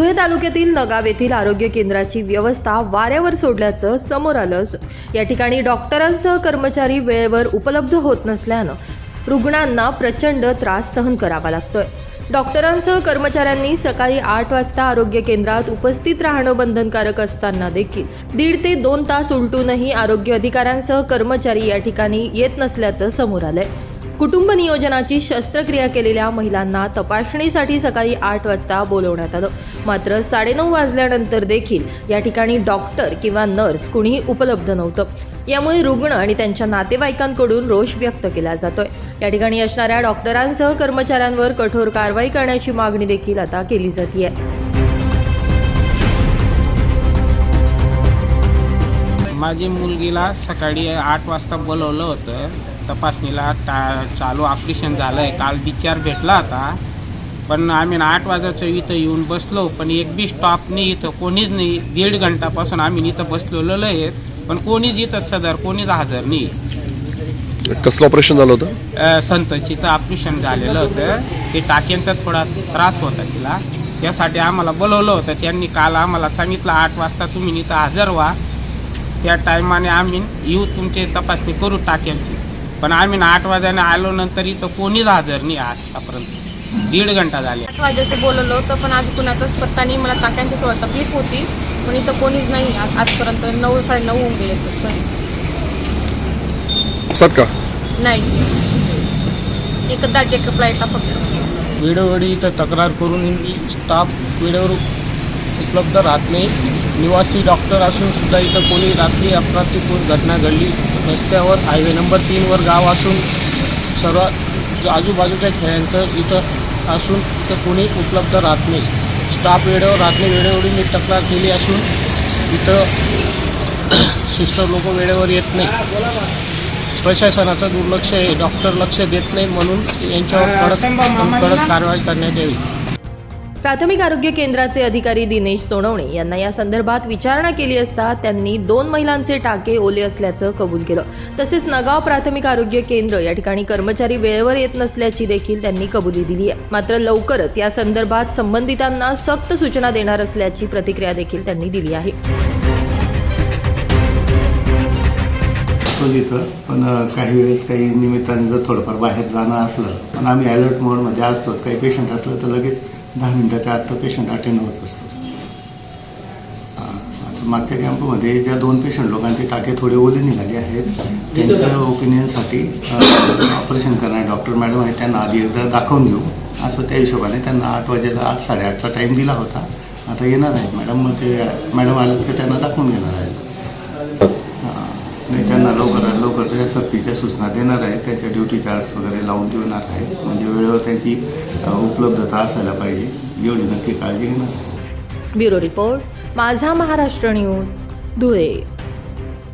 धुळे तालुक्यातील नगाव येथील आरोग्य केंद्राची व्यवस्था वाऱ्यावर सोडल्याचं समोर आलं असून या ठिकाणी डॉक्टरांसह कर्मचारी वेळेवर उपलब्ध होत नसल्यानं रुग्णांना प्रचंड त्रास सहन करावा लागतोय. डॉक्टरांसह कर्मचाऱ्यांनी सकाळी आठ वाजता आरोग्य केंद्रात उपस्थित राहणं बंधनकारक असताना देखील दीड ते दोन तास उलटूनही आरोग्य अधिकाऱ्यांसह कर्मचारी या ठिकाणी येत नसल्याचं समोर आलंय. कुटुंब नियोजनाची शस्त्रक्रिया केलेल्या महिलांना तपासणीसाठी सकाळी आठ वाजता बोलवण्यात आलं. मात्र साडेनऊ वाजल्यानंतर देखील या ठिकाणी डॉक्टर किंवा नर्स कुणीही उपलब्ध नव्हतं. यामुळे रुग्ण आणि त्यांच्या नातेवाईकांकडून रोष व्यक्त केला जातोय. या ठिकाणी असणाऱ्या डॉक्टरांसह कर्मचाऱ्यांवर कठोर कारवाई करण्याची मागणी देखील आता केली जाते माझी मुलगीला सकाळी आठ वाजता बोलवलं होतं. तपासणीला टा चालू ऑपरेशन झालं आहे काल डिस्चार्ज भेटला होता. पण आम्ही आठ वाजायचं इथं येऊन बसलो. पण एक बी स्टॉप नाही इथं. कोणीच नाही. दीड घंटापासून आम्ही इथं बसलेलो आहेत पण कोणीच इथं सदर कोणीच हजर नाही. कसलं ऑपरेशन झालं होतं? संतचीचं ऑपरेशन झालेलं होतं. ते टाक्यांचा थोडा त्रास होता तिला. त्यासाठी आम्हाला बोलवलं होतं. त्यांनी काल आम्हाला सांगितलं आठ वाजता तुम्ही इथं हजर व्हा. त्या टायमाने आम्ही येऊ तुमची तपासणी करू टाक्यांची. पण आम्ही आठ वाजल्याने आलो नंतर इथं कोणीच हजर नाही आतापर्यंत. दीड घंटा झाले. आठ वाजेचं बोलवलं होतं पण आज कुणाचाच पत्ता नाही. मला टाक्यांची थोडं तकलीफ होती पण इथं कोणीच नाही आज आजपर्यंत नऊ साडे नऊ होऊन गेले तरी का? नाही. एकदा चेकअप लाईटला फक्त. वेळोवेळी इथं तक्रार करून स्टाफ वेळेवर उपलब्ध राहत नाही. निवासी डॉक्टर असून सुद्धा इथं कोणी रात्री अपघाती घटना घडली. रस्त्यावर हायवे नंबर तीनवर गाव असून सर्व आजूबाजूच्या खेड्यांचं इथं असून इथं कोणी उपलब्ध राहत नाही. स्टाफ वेळेवर राहत नाही. वेळोवेळी मी तक्रार केली असून इथं सिस्टर लोक वेळेवर येत नाही. प्रशासनाचं दुर्लक्ष आहे. डॉक्टर लक्ष देत नाही म्हणून यांच्यावर कडक कडक कारवाई करण्यात यावी. प्राथमिक आरोग्य केंद्राचे अधिकारी दिनेश सोनवणे यांना या संदर्भात विचारणा केली असता त्यांनी दोन महिलांचे टाके ओले असल्याचं कबूल केलं. तसेच नगाव प्राथमिक आरोग्य केंद्र या ठिकाणी कर्मचारी वेळेवर येत नसल्याची देखील त्यांनी कबुली दिली आहे. मात्र लवकरच या संदर्भात संबंधितांना सक्त सूचना देणार असल्याची प्रतिक्रिया देखील त्यांनी दिली आहे. पण काही वेळेस काही निमित्ताने जर थोडंफार बाहेर जाणं असलं पण आम्ही अलर्ट मोडमध्ये असतोच. काही पेशंट असलं तर लगेच दहा मिनटाच्या आत तो पेशंट अटेंड होत असतो. आता मागच्या कॅम्पमध्ये ज्या दोन पेशंट लोकांचे टाके थोडे ओले निघाले आहेत त्यांच्या ओपिनियनसाठी ऑपरेशन करणारे डॉक्टर मॅडम आहेत त्यांना आधी एकदा दाखवून घेऊ असं त्या हिशोबाने त्यांना आठ वाजेला आठ साडेआठचा टाईम दिला होता. आता येणार आहेत. मॅडम मग ते मॅडम आले तर त्यांना दाखवून घेणार आहेत. लवकरात लवकर त्याच्या सक्तीच्या सूचना देणार आहेत त्यांच्या ड्युटी चार्ट्स वगैरे लावून देणार आहेत म्हणजे वेळेवर त्यांची उपलब्धता असायला पाहिजे. एवढी नक्की काळजी घेणार ब्युरो रिपोर्ट माझा महाराष्ट्र न्यूज धुळे.